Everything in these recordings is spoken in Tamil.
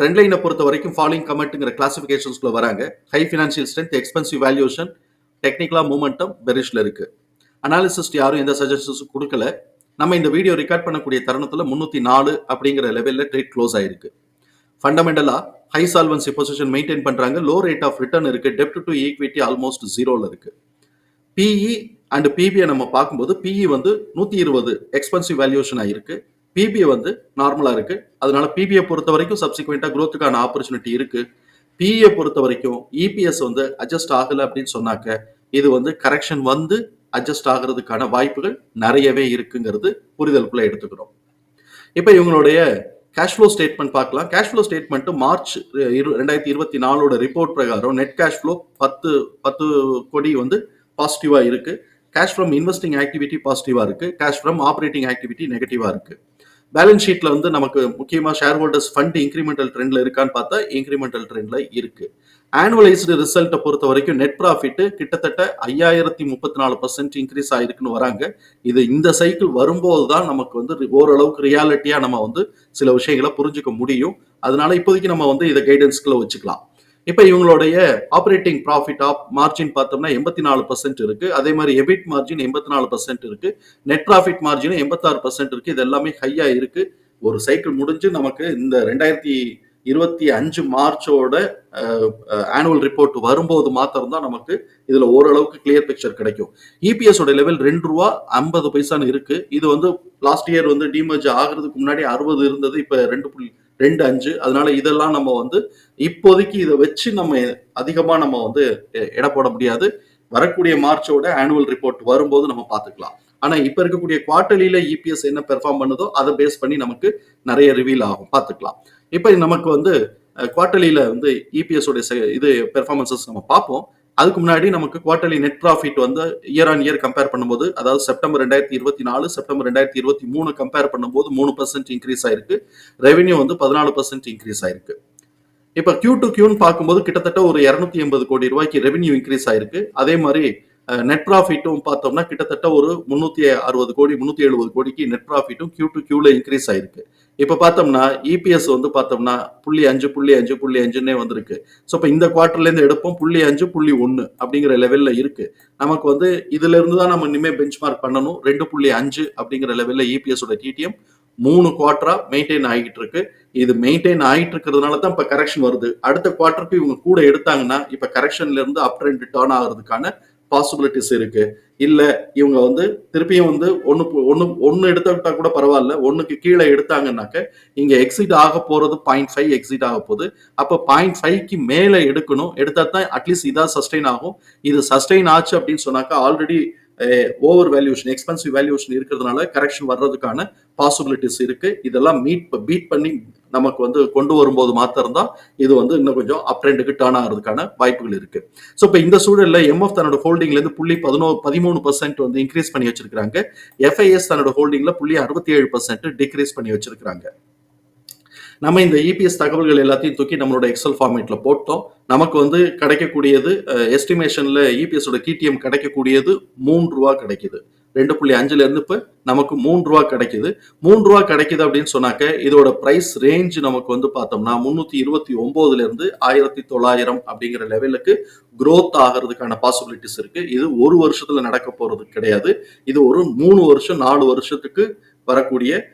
ட்ரெண்ட் லைனை பொறுத்த வரைக்கும் ஃபாலோயிங் கமெண்ட்டுங்கிற கிளாசிஃபிகேஷன்ஸ்குள்ள வராங்க. High financial strength expensive valuation டெக்னிக்கலாக மூமெண்டம் பெரிஷில் இருக்கு. அனாலிசிஸ்ட் யாரும் எந்த சஜஷன்ஸும் கொடுக்கல. நம்ம இந்த வீடியோ ரெக்கார்ட் பண்ணக்கூடிய தருணத்தில் முந்நூற்றி நாலு அப்படிங்கிற லெவலில் ட்ரேட் க்ளோஸ் ஆயிருக்கு. ஃபண்டமெண்டலாக ஹை சால்வன்சி பொசிஷன் மெயின்டைன் பண்ணுறாங்க லோ ரேட் ஆஃப் ரிட்டர்ன் இருக்குது டெப்ட் டு ஈக்விட்டி ஆல்மோஸ்ட் ஜீரோவில் இருக்குது பிஇ அண்ட் பிபிஐ நம்ம பார்க்கும்போது பிஇ வந்து நூற்றி இருபது எக்ஸ்பென்சிவ் வேல்யூஷன் ஆயிருக்கு பிபிஐ வந்து நார்மலாக இருக்கு. அதனால பிபிஐ பொறுத்த வரைக்கும் சப்சிக்வெண்ட்டாக க்ரோத்துக்கான ஆப்பர்ச்சுனிட்டி இருக்கு. பிஇ பொறுத்த வரைக்கும் இபிஎஸ் வந்து அட்ஜஸ்ட் ஆகலை அப்படின்னு சொன்னாக்க இது வந்து கரெக்ஷன் வந்து அட்ஜஸ்ட் ஆகிறதுக்கான வாய்ப்புகள் நிறையவே இருக்குங்கிறது புரிதலுக்குள்ள எடுத்துக்கிறோம். இப்போ இவங்களுடைய கேஷ் ஃப்ளோ ஸ்டேட்மெண்ட் பார்க்கலாம். கேஷ் ஃப்ளோ ஸ்டேட்மெண்ட் மார்ச் இரு ரெண்டாயிரத்தி இருபத்தி நாலோட ரிப்போர்ட் பிரகாரம் நெட் கேஷ் ஃப்ளோ பத்து பத்து கோடி வந்து பாசிட்டிவாக இருக்குது கேஷ் ஃப்ரம் இன்வெஸ்டிங் ஆக்டிவிட்டி பாசிட்டிவாக இருக்குது கேஷ் ஃப்ரம் ஆப்ரேட்டிங் ஆக்டிவிட்டி நெகட்டிவாக இருக்குது பேலன்ஸ் ஷீட்டில் வந்து நமக்கு முக்கியமாக ஷேர் ஹோல்டர்ஸ் ஃபண்ட் இன்க்ரிமெண்டல் ட்ரெண்டில் இருக்கான்னு பார்த்தா இன்க்ரிமெண்டல் ட்ரெண்டில் இருக்குது ஆனுவலைஸ்டு ரிசல்ட்டை பொறுத்த வரைக்கும் நெட் ப்ராஃபிட்டு கிட்டத்தட்ட ஐயாயிரத்தி முப்பத்தி நாலு பர்சன்ட் இன்க்ரீஸ் ஆயிருக்குன்னு வராங்க. இது இந்த சைக்கிள் வரும்போது தான் நமக்கு வந்து ஓரளவுக்கு ரியாலிட்டியாக நம்ம வந்து சில விஷயங்களை புரிஞ்சுக்க முடியும். அதனால இப்போதைக்கு நம்ம வந்து இதை கைடன்ஸ்குள்ளே வச்சுக்கலாம். இப்போ இவங்களுடைய ஆப்ரேட்டிங் ப்ராஃபிட் ஆப் மார்ஜின் பார்த்தோம்னா எண்பத்தி நாலு பர்சன்ட் இருக்கு. அதே மாதிரி எபிட் மார்ஜின் எண்பத்தி நாலு பர்சன்ட் இருக்கு. நெட் ப்ராஃபிட் மார்ஜின் எண்பத்தாறு பர்சன்ட் இருக்கு. இது எல்லாமே ஹையா இருக்கு. ஒரு சைக்கிள் முடிஞ்சு நமக்கு இந்த ரெண்டாயிரத்தி இருபத்தி அஞ்சு மார்ச்சோட ஆனுவல் ரிப்போர்ட் வரும்போது மாத்திரம் தான் நமக்கு இதுல ஓரளவுக்கு கிளியர் பிக்சர் கிடைக்கும். இபிஎஸ் லெவல் ரெண்டு ரூபா ஐம்பது பைசான்னு இருக்கு. இது வந்து லாஸ்ட் இயர் வந்து டிமர்ஜ் ஆகிறதுக்கு முன்னாடி அறுபது இருந்தது. இப்ப ரெண்டு புள்ளி ரெண்டு அஞ்சு. அதனால இதெல்லாம் நம்ம வந்து இப்போதைக்கு இதை வச்சு நம்ம அதிகமா நம்ம வந்து எடை போட முடியாது. வரக்கூடிய மார்ச்சோட ஆனுவல் ரிப்போர்ட் வரும்போது நம்ம பார்த்துக்கலாம். ஆனா இப்ப இருக்கக்கூடிய குவார்டர்லியில இபிஎஸ் என்ன பெர்ஃபார்ம் பண்ணுதோ அதை பேஸ் பண்ணி நமக்கு நிறைய ரிவீல் ஆகும். பார்த்துக்கலாம். இப்போ நமக்கு வந்து குவார்டர்லியில வந்து இபிஎஸ் உடைய செ- இது பெர்ஃபார்மன்சஸ் நம்ம பார்ப்போம். அதுக்கு முன்னாடி நமக்கு குவார்டர்லி நெட் ப்ராஃபிட் வந்து இயர் ஆன் இயர் கம்பேர் பண்ணும்போது அதாவது செப்டம்பர் ரெண்டாயிரத்தி இருபத்தி நாலு செப்டம்பர் ரெண்டாயிரத்தி இருபத்தி மூணு கம்பேர் பண்ணும்போது மூணு பர்சன்ட் இன்க்ரீஸ் ஆயிருக்கு. ரெவென்யூ வந்து பதினாலு பர்சன்ட் இன்க்ரீஸ் ஆயிருக்கு. இப்போ கியூ டு கியூன்னு பார்க்கும்போது கிட்டத்தட்ட ஒரு இரநூத்தி எண்பது கோடி ரூபாய்க்கு ரெவென்யூ இன்க்ரீஸ் ஆயிருக்கு. அதே மாதிரி நெட் ப்ராஃபிட்டும் பார்த்தோம்னா கிட்டத்தட்ட ஒரு முந்நூற்றி அறுபது கோடி முந்நூற்றி எழுபது கோடிக்கு நெட் ப்ராஃபிட்டும் கியூ டு கியூவில் இன்க்ரீஸ் ஆயிருக்கு. இப்போ பார்த்தோம்னா இபிஎஸ் வந்து பார்த்தோம்னா புள்ளி அஞ்சு புள்ளி அஞ்சு புள்ளி அஞ்சுன்னே வந்திருக்கு. ஸோ இப்போ இந்த குவார்ட்டர்லேருந்து எடுப்போம் புள்ளி அஞ்சு புள்ளி ஒன்று அப்படிங்கிற லெவலில் இருக்கு. நமக்கு வந்து இதுல இருந்து தான் நம்ம இனிமேல் பெஞ்ச் மார்க் பண்ணணும். ரெண்டு புள்ளி அஞ்சு அப்படிங்கிற லெவலில் இபிஎஸோட டிடிஎம் மூணு குவார்டரா மெயின்டைன் ஆகிட்டு இருக்கு. இது மெயின்டைன் ஆகிட்டு இருக்கிறதுனால தான் இப்போ கரெக்ஷன் வருது. அடுத்த குவார்ட்டருக்கு இவங்க கூட எடுத்தாங்கன்னா இப்போ கரெக்ஷன்ல இருந்து அப் ட்ரெண்ட் டேர்ன் ஆகிறதுக்கான பாசிபிலிட்டிஸ் இருக்கு. இல்ல இவங்க வந்து திருப்பியும் வந்து ஒன்னு ஒன்னு ஒன்னு எடுத்துக்கிட்டா கூட பரவாயில்ல. ஒண்ணுக்கு கீழே எடுத்தாங்கன்னாக்க இங்க எக்ஸிட் ஆக போறது பாயிண்ட் ஃபைவ் எக்ஸிட் ஆக போகுது. அப்ப பாயிண்ட் ஃபைவ்க்கு மேல எடுக்கணும். எடுத்தா தான் அட்லீஸ்ட் இதா சஸ்டெயின் ஆகும். இது சஸ்டெயின் ஆச்சு அப்படின்னு சொன்னாக்கா already over valuation expensive valuation இருக்கிறதுனால கரெக்ஷன் வர்றதுக்கான பாசிபிலிட்டிஸ் இருக்கு. இதெல்லாம் மீட் பீட் பண்ணி நமக்கு வந்து கொண்டு வரும்போது மாத்திரம் தான் இது வந்து இன்னும் கொஞ்சம் அப் ட்ரெண்டுக்கு டேர்ன் ஆகிறதுக்கான வாய்ப்புகள் இருக்கு. ஸோ இப்போ இந்த சூழலில் எம்எஃப் தன்னோட ஹோல்டிங்ல இருந்து புள்ளி பதினோ பதிமூணு பர்சன்ட் வந்து இன்க்ரீஸ் பண்ணி வச்சிருக்காங்க எஃப்ஐஎஸ் தன்னோட ஹோல்டிங்ல புள்ளி அறுபத்தி ஏழு பர்சன்ட் டிக்ரீஸ் பண்ணி வச்சிருக்காங்க நம்ம இந்த இபிஎஸ் தகவல்கள் எல்லாத்தையும் தூக்கி நம்மளோட எக்ஸல் ஃபார்மேட்ல போட்டோம். நமக்கு வந்து கிடைக்கக்கூடியது எஸ்டிமேஷன்ல இபிஎஸோட ஓட டிடிஎம் கிடைக்கக்கூடியது மூன்று ரூபா கிடைக்குது. ரெண்டு புள்ளி அஞ்சுல இருந்து இப்போ நமக்கு மூன்று ரூபா கிடைக்குது. மூன்று ரூபா கிடைக்குது அப்படின்னு சொன்னாக்க இதோட பிரைஸ் ரேஞ்ச் நமக்கு வந்து பார்த்தோம்னா முன்னூத்தி இருபத்தி ஒன்பதுல இருந்து ஆயிரத்தி தொள்ளாயிரம் அப்படிங்கிற லெவலுக்கு க்ரோத் ஆகிறதுக்கான பாசிபிலிட்டிஸ் இருக்கு. இது ஒரு வருஷத்துல நடக்க போறது கிடையாது. இது ஒரு மூணு வருஷம் நாலு வருஷத்துக்கு வரக்கூடிய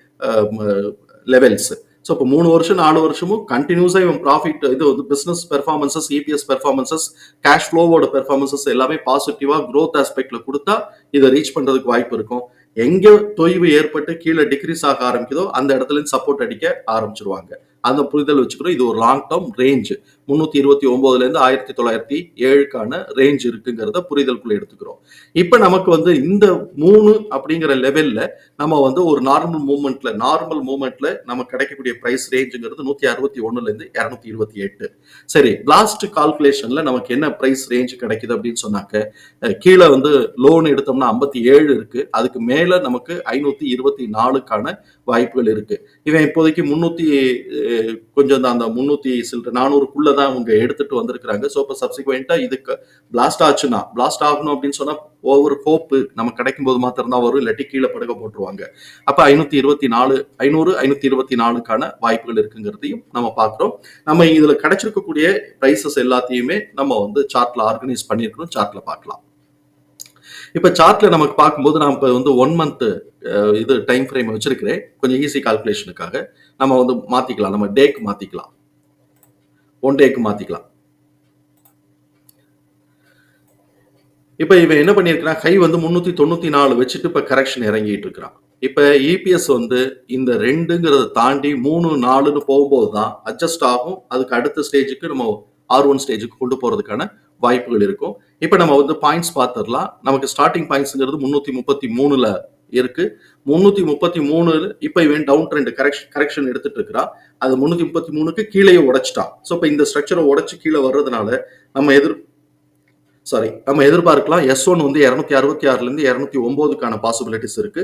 லெவல்ஸ் ஸோ இப்போ மூணு வருஷம் நாலு வருஷமும் கண்டினியூஸாக இவன் ப்ராஃபிட் இது வந்து business performances EPS performances cash ஃப்ளோவோட performances எல்லாமே பாசிட்டிவாக க்ரோத் ஆஸ்பெக்டில் கொடுத்தா இதை ரீச் பண்ணுறதுக்கு வாய்ப்பு இருக்கும். எங்கே தொய்வு ஏற்பட்டு கீழே டிக்ரீஸ் ஆக ஆரம்பிக்குதோ அந்த இடத்துல சப்போர்ட் அடிக்க ஆரம்பிச்சிருவாங்க. அந்த புரிதல் வச்சுக்கிறோம். இது ஒரு லாங் டேர்ம் ரேஞ்சு முன்னூத்தி இருபத்தி ஒன்பதுலேருந்து ஆயிரத்தி தொள்ளாயிரத்தி ஏழுக்கான ரேஞ்ச் இருக்குங்கிறத புரிதலுக்குள்ள எடுத்துக்கிறோம். இப்போ நமக்கு வந்து இந்த மூணு அப்படிங்கிற லெவல்ல நம்ம வந்து ஒரு நார்மல் மூமெண்ட்ல நார்மல் மூமெண்ட்ல நமக்கு கிடைக்கக்கூடிய பிரைஸ் ரேஞ்சுங்கிறது நூத்தி அறுபத்தி ஒண்ணுல இருந்து இருபத்தி எட்டு. சரி லாஸ்ட் கால்குலேஷன்ல நமக்கு என்ன ப்ரைஸ் ரேஞ்ச் கிடைக்குது அப்படின்னு சொன்னாக்க கீழே வந்து லோன் எடுத்தோம்னா ஐம்பத்தி ஏழு இருக்கு. அதுக்கு மேல நமக்கு ஐநூத்தி இருபத்தி நாலுக்கான வாய்ப்புகள் இருக்கு. இவன் இப்போதைக்கு முன்னூத்தி கொஞ்சம் அந்த முன்னூத்தி சில்லற நானூறுக்குள்ள தான் அவங்க எடுத்துட்டு வந்திருக்கிறாங்க. ஸோ இப்போ சப்சிக்வெண்ட்டாக இதுக்கு பிளாஸ்ட் ஆச்சுன்னா பிளாஸ்ட் ஆகணும் அப்படின்னு சொன்னால் ஒவ்வொரு ஹோப்பு நம்ம கிடைக்கும் போது மாத்திரம் தான் வரும். இல்லாட்டி கீழே படுக்க போட்டுருவாங்க. அப்போ ஐநூற்றி இருபத்தி நாலு ஐநூறு ஐநூற்றி இருபத்தி நாலுக்கான வாய்ப்புகள் இருக்குங்கிறதையும் நம்ம பார்க்குறோம். நம்ம இதில் கிடைச்சிருக்கக்கூடிய ப்ரைஸஸ் எல்லாத்தையுமே நம்ம வந்து சார்ட்டில் ஆர்கனைஸ் பண்ணியிருக்கணும் சார்ட்டில் பார்க்கலாம். இப்போ சார்ட்ல நமக்கு பார்க்கும்போது நான் இப்போ வந்து ஒன் மந்த் இது டைம் ஃப்ரேம் வச்சிருக்கிறேன். கொஞ்சம் ஈஸி கால்குலேஷனுக்காக நம்ம வந்து மாற்றிக்கலாம் நம்ம டேக்கு மாற்றிக்கலாம் ஒன் டேக்கு மாத்திக்கலாம். இப்ப இவன் என்ன பண்ணியிருக்கிறான்? கை வந்து முன்னூத்தி தொண்ணூத்தி நாலு வச்சுட்டு இப்ப கரெக்ஷன் இறங்கிட்டு இருக்கிறான். இப்ப இபிஎஸ் வந்து இந்த ரெண்டுங்கிறத தாண்டி மூணு நாலுன்னு போகும்போது தான் அட்ஜஸ்ட் ஆகும். அதுக்கு அடுத்த ஸ்டேஜுக்கு நம்ம ஆர் ஒன் ஸ்டேஜுக்கு கொண்டு போறதுக்கான வாய்ப்புகள் இருக்கும். இப்ப நம்ம வந்து பாயிண்ட்ஸ் பார்த்துடலாம். நமக்கு ஸ்டார்டிங் பாயிண்ட்ஸ்ங்கிறது முன்னூத்தி முப்பத்தி மூணுல இருக்கு. முன்னூத்தி முப்பத்தி மூணு இப்ப இவன் டவுன் ட்ரெண்ட் கரெக்ஷன் கரெக்ஷன் எடுத்துட்டு இருக்கிறான் அது முன்னூத்தி முப்பத்தி மூணுக்கு கீழே உடைச்சிட்டான். ஸோ இப்போ இந்த ஸ்ட்ரக்சரை உடைச்சு கீழே வர்றதுனால நம்ம எதிர் சாரி நம்ம எதிர்பார்க்கலாம். எஸ் ஒன் வந்து இரநூத்தி அறுபத்தி ஆறுல இருந்து இரநூத்தி ஒன்பதுக்கான பாசிபிலிட்டிஸ் இருக்கு.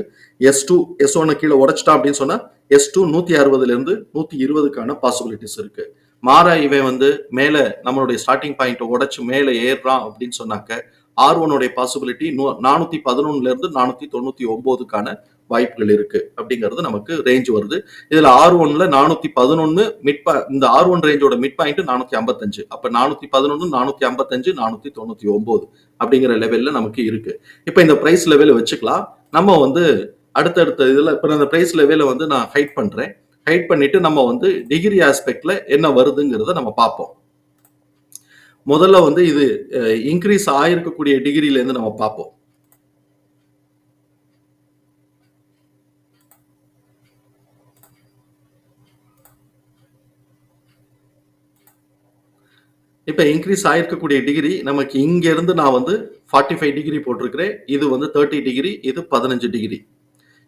எஸ் டூ எஸ் ஒன்னு கீழே உடைச்சிட்டான் அப்படின்னு சொன்னா எஸ் டூ நூத்தி அறுபதுல இருந்து நூத்தி இருபதுக்கான பாசிபிலிட்டிஸ் இருக்கு. மாற இவன் வந்து மேல நம்மளுடைய ஸ்டார்டிங் பாயிண்ட் உடைச்சு மேல ஏறுறான் அப்படின்னு சொன்னாக்க ஆர் ஒனுடைய பாசிபிலிட்டி நானூத்தி பதினொன்னுல இருந்து நானூத்தி தொண்ணூத்தி ஒன்பதுக்கான வாய்ப்புகள் இருக்கு. அப்படிங்கிறது நமக்கு ரேஞ்ச் வருது. இதுல ஆர் ஒன்ல நானூத்தி பதினொன்னு மிட் இந்த ஆர் ஒன் ரேஞ்சோட மிட் பாயிண்ட் நானூத்தி ஐம்பத்தஞ்சு. அப்ப நானூத்தி பதினொன்னு நானூத்தி ஐம்பத்தஞ்சு நானூத்தி தொண்ணூத்தி ஒன்பது அப்படிங்கிற லெவல்ல நமக்கு இருக்கு. இப்ப இந்த பிரைஸ் லெவல வச்சுக்கலாம். நம்ம வந்து அடுத்தடுத்த இதுல இப்ப அந்த பிரைஸ் லெவல வந்து நான் ஹைட் பண்றேன். ஹைட் பண்ணிட்டு நம்ம வந்து டிகிரி ஆஸ்பெக்ட்ல என்ன வருதுங்கிறத நம்ம பார்ப்போம். முதல்ல வந்து இது இன்க்ரீஸ் ஆயிருக்கக்கூடிய டிகிரில இருந்து நம்ம பார்ப்போம். இப்ப இன்க்ரீஸ் ஆயிருக்கக்கூடிய டிகிரி நமக்கு இங்க இருந்து நான் வந்து ஃபார்ட்டி ஃபைவ் டிகிரி போட்டிருக்கிறேன். இது வந்து தேர்ட்டி டிகிரி இது பதினஞ்சு டிகிரி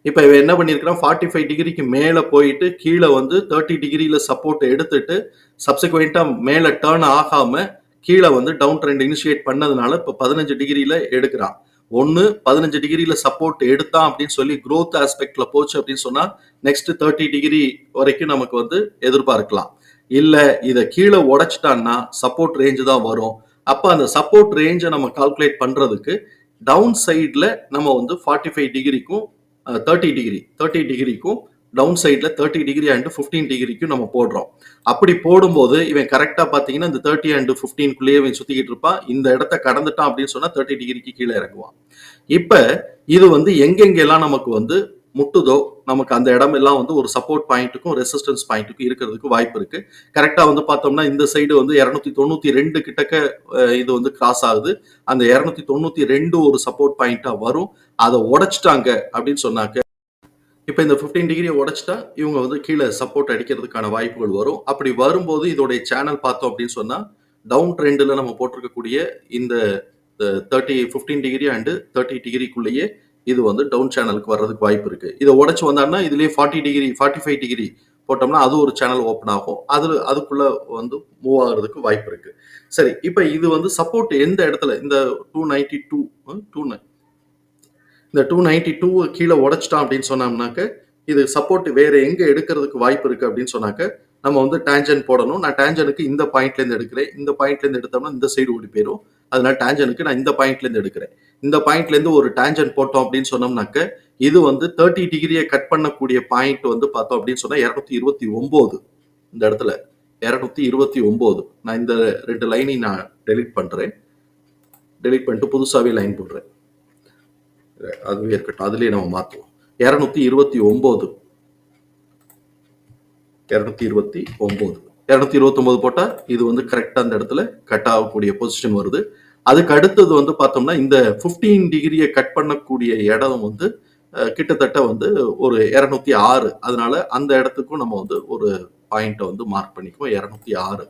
இப்ப இவன் என்ன பண்ணியிருக்கிறான்? ஃபார்ட்டி ஃபைவ் டிகிரிக்கு மேல போயிட்டு கீழே வந்து தேர்ட்டி டிகிரியில சப்போர்ட் எடுத்துட்டு சப்சிக்வெண்டா மேல டேர்ன் ஆகாம கீழே வந்து டவுன் ட்ரெண்ட் இனிஷியேட் பண்ணதுனால இப்போ பதினஞ்சு டிகிரியில் எடுக்கிறான். ஒன்று பதினஞ்சு டிகிரியில் சப்போர்ட் எடுத்தான் அப்படின்னு சொல்லி க்ரோத் ஆஸ்பெக்டில் போச்சு அப்படின்னு சொன்னால் நெக்ஸ்ட் தேர்ட்டி டிகிரி வரைக்கும் நமக்கு வந்து எதிர்பார்க்கலாம். இல்லை இதை கீழே உடைச்சிட்டான்னா சப்போர்ட் ரேஞ்சு தான் வரும். அப்போ அந்த சப்போர்ட் ரேஞ்சை நம்ம கால்குலேட் பண்ணுறதுக்கு டவுன் சைடில் நம்ம வந்து ஃபார்ட்டி ஃபைவ் டிகிரிக்கும் தேர்ட்டி டிகிரி தேர்ட்டி டிகிரிக்கும் டவுன் சைடில் தேர்ட்டி டிகிரி அண்டு ஃபிஃப்டீன் டிகிரிக்கும் நம்ம போடுறோம். அப்படி போடும்போது இவன் கரெக்டாக பார்த்தீங்கன்னா இந்த தேர்ட்டி அண்டு ஃபிஃப்டீன்குள்ளேயே இவன் சுற்றிக்கிட்டு இருப்பான். இந்த இடத்த கடந்துட்டான் அப்படின்னு சொன்னால் தேர்ட்டி டிகிரிக்கு கீழே இறங்குவான். இப்போ இது வந்து எங்கெங்கெல்லாம் நமக்கு வந்து முட்டுதோ நமக்கு அந்த இடமெல்லாம் வந்து ஒரு சப்போர்ட் பாயிண்ட்டுக்கும் ரெசிஸ்டன்ஸ் பாயிண்ட்டுக்கும் இருக்கிறதுக்கு வாய்ப்பு இருக்கு. கரெக்டாக வந்து பார்த்தோம்னா இந்த சைடு வந்து இரநூத்தி தொண்ணூத்தி ரெண்டு கிட்டக்க இது வந்து கிராஸ் ஆகுது. அந்த இரநூத்தி தொண்ணூத்தி ரெண்டு ஒரு சப்போர்ட் பாயிண்டா வரும். அதை உடைச்சிட்டாங்க அப்படின்னு சொன்னாக்க இப்போ இந்த 15 டிகிரியை உடைச்சிட்டா இவங்க வந்து கீழே சப்போர்ட் அடிக்கிறதுக்கான வாய்ப்புகள் வரும். அப்படி வரும்போது இதோடைய சேனல் பார்த்தோம் அப்படின்னு சொன்னால் டவுன் ட்ரெண்டில் நம்ம போட்டிருக்கக்கூடிய இந்த thirty fifteen degree and thirty டிகிரிக்குள்ளேயே இது வந்து டவுன் சேனலுக்கு வர்றதுக்கு வாய்ப்பு இருக்கு. இதை உடச்சி வந்தாங்கன்னா இதுலேயே forty degree forty five degree போட்டோம்னா அது ஒரு சேனல் ஓப்பன் ஆகும். அதில் அதுக்குள்ள வந்து மூவ் ஆகுறதுக்கு வாய்ப்பு இருக்கு. சரி இப்போ இது வந்து சப்போர்ட் எந்த இடத்துல? இந்த டூ நைன்டி டூ டூ இந்த டூ நைன்டி டூ கீழே உடைச்சிட்டான் அப்படின்னு சொன்னோம்னாக்க இது சப்போர்ட் வேற எங்க எடுக்கிறதுக்கு வாய்ப்பு இருக்கு அப்படின்னு சொன்னாக்க நம்ம வந்து டேஞ்சன் போடணும். நான் டேஞ்சனுக்கு இந்த பாயிண்ட்ல இருந்து எடுக்கிறேன். இந்த பாயிண்ட்ல இருந்து எடுத்தோம்னா இந்த சைடு ஓடி போயிடும் அதனால டேஞ்சனுக்கு நான் இந்த பாயிண்ட்ல இருந்து எடுக்கிறேன். இந்த பாயிண்ட்ல இருந்து ஒரு டேஞ்சன் போட்டோம் அப்படின்னு சொன்னோம்னாக்க இது வந்து தேர்ட்டி டிகிரியை கட் பண்ணக்கூடிய பாயிண்ட் வந்து பார்த்தோம் அப்படின்னு சொன்னா இருநூத்தி இருபத்தி ஒன்பது இந்த இடத்துல இருநூத்தி இருபத்தி ஒன்பது நான் இந்த ரெண்டு லைனையும் நான் டெலீட் பண்றேன். டெலிட் பண்ணிட்டு புதுசாகவே லைன் போடுறேன். அதுவே இருக்கட்டும். அதுலயே நம்ம மாத்துவோம் இருநூத்தி இருபத்தி ஒன்பது. இருநூத்தி இருபத்தி ஒன்பது. இருநூத்தி இருபத்தி ஒன்பது போட்டா இது வந்து கரெக்டா அந்த இடத்துல கட் ஆகக்கூடிய பொசிஷன் வருது. அதுக்கு அடுத்தது வந்து பார்த்தோம்னா இந்த 15 டிகிரியை கட் பண்ணக்கூடிய இடம் வந்து கிட்டத்தட்ட வந்து ஒரு இரநூத்தி ஆறு. அதனால அந்த இடத்துக்கும் நம்ம வந்து ஒரு பாயிண்ட்டை வந்து மார்க் பண்ணிக்குவோம். இரநூத்தி ஆறு.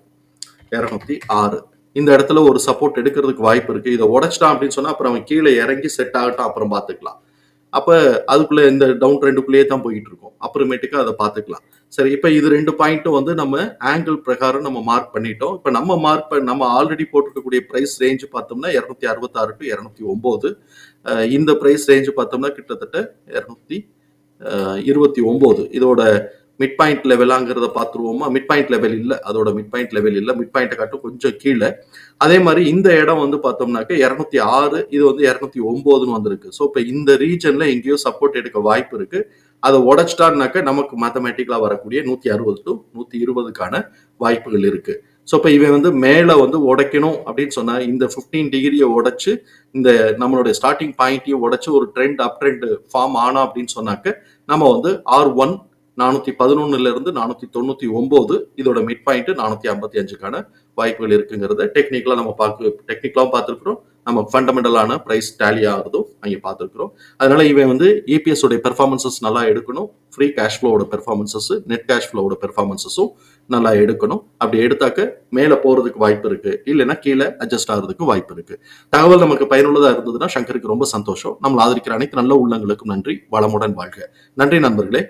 இரநூத்தி ஆறு. இந்த இடத்துல ஒரு சப்போர்ட் எடுக்கிறதுக்கு வாய்ப்பு இருக்கு. இதை உடைச்சிட்டான் அப்படின்னு சொன்னா அப்புறம் அவன் கீழே இறங்கி செட் ஆகட்டும் அப்புறம் பார்த்துக்கலாம். அப்ப அதுக்குள்ள இந்த டவுன் ட்ரெண்டுக்குள்ளேயே தான் போயிட்டு இருக்கும். அப்புறமேட்டுக்கு அதை பார்த்துக்கலாம். சரி இப்போ இது ரெண்டு பாயிண்ட்டும் வந்து நம்ம ஆங்கிள் பிரகாரம் நம்ம மார்க் பண்ணிட்டோம். இப்போ நம்ம மார்க் நம்ம ஆல்ரெடி போட்டிருக்கக்கூடிய ப்ரைஸ் ரேஞ்ச் பார்த்தோம்னா இரநூத்தி அறுபத்தாறு டு இரநூத்தி ஒம்பது. இந்த ப்ரைஸ் ரேஞ்ச் பார்த்தோம்னா கிட்டத்தட்ட இரநூத்தி இருபத்தி ஒம்பது. இதோட மிட் பாயிண்ட் லெவலாங்கிறத பார்த்துருவோமா? மிட் பாயிண்ட் லெவல் இல்லை. அதோட மிட் பாயிண்ட் லெவல் இல்லை. மிட் பாயிண்ட்டை காட்டும் கொஞ்சம் கீழே. அதே மாதிரி இந்த இடம் வந்து பார்த்தோம்னாக்க இரநூத்தி ஆறு இது வந்து இரநூத்தி ஒம்போதுன்னு வந்திருக்கு. ஸோ இப்போ இந்த ரீஜன்ல எங்கேயோ சப்போர்ட் எடுக்க வாய்ப்பு இருக்கு. அதை உடைச்சிட்டான்னாக்க நமக்கு மேத்தமேட்டிக்கலா வரக்கூடிய நூத்தி அறுபது டு நூத்தி இருபதுக்கான வாய்ப்புகள் இருக்கு. ஸோ இப்போ இவன் வந்து மேலே வந்து உடைக்கணும் அப்படின்னு சொன்னால் இந்த ஃபிஃப்டீன் டிகிரியை உடைச்சு இந்த நம்மளுடைய ஸ்டார்டிங் பாயிண்ட்டையும் உடைச்சு ஒரு ட்ரெண்ட் அப் ட்ரெண்ட் ஃபார்ம் ஆனா அப்படின்னு சொன்னாக்க நம்ம வந்து ஆர் ஒன் நானூற்றி பதினொன்னுலேருந்து நானூற்றி தொண்ணூற்றி ஒம்போது. இதோட மிட் பாயிண்ட் நானூற்றி ஐம்பத்தி அஞ்சுக்கான வாய்ப்புகள் இருக்குங்கிறத டெக்னிக்கலாக நம்ம பார்க்க டெக்னிக்கலாகவும் பார்த்துருக்குறோம். நம்ம ஃபண்டமெண்டலான ப்ரைஸ் டேலி ஆகிறதும் அங்கே பார்த்துருக்குறோம். அதனால இவன் வந்து இபிஎஸ் உடைய பெர்ஃபார்மன்சஸ் நல்லா எடுக்கணும். ஃப்ரீ கேஷ் ஃப்ளோவோட பெர்ஃபார்மன்சஸ் நெட் கேஷ் ஃப்ளோவோட பெர்ஃபார்மன்சஸும் நல்லா எடுக்கணும். அப்படி எடுத்தாக்க மேலே போகிறதுக்கு வாய்ப்பு இருக்கு. இல்லைன்னா கீழே அட்ஜஸ்ட் ஆகிறதுக்கு வாய்ப்பு இருக்கு. தகவல் நமக்கு பயனுள்ளதாக இருந்ததுன்னா சங்கருக்கு ரொம்ப சந்தோஷம். நம்மளை ஆதரிக்கிற அனைத்து நல்ல உள்ளங்களுக்கும் நன்றி. வளமுடன் வாழ்க. நன்றி நண்பர்களே.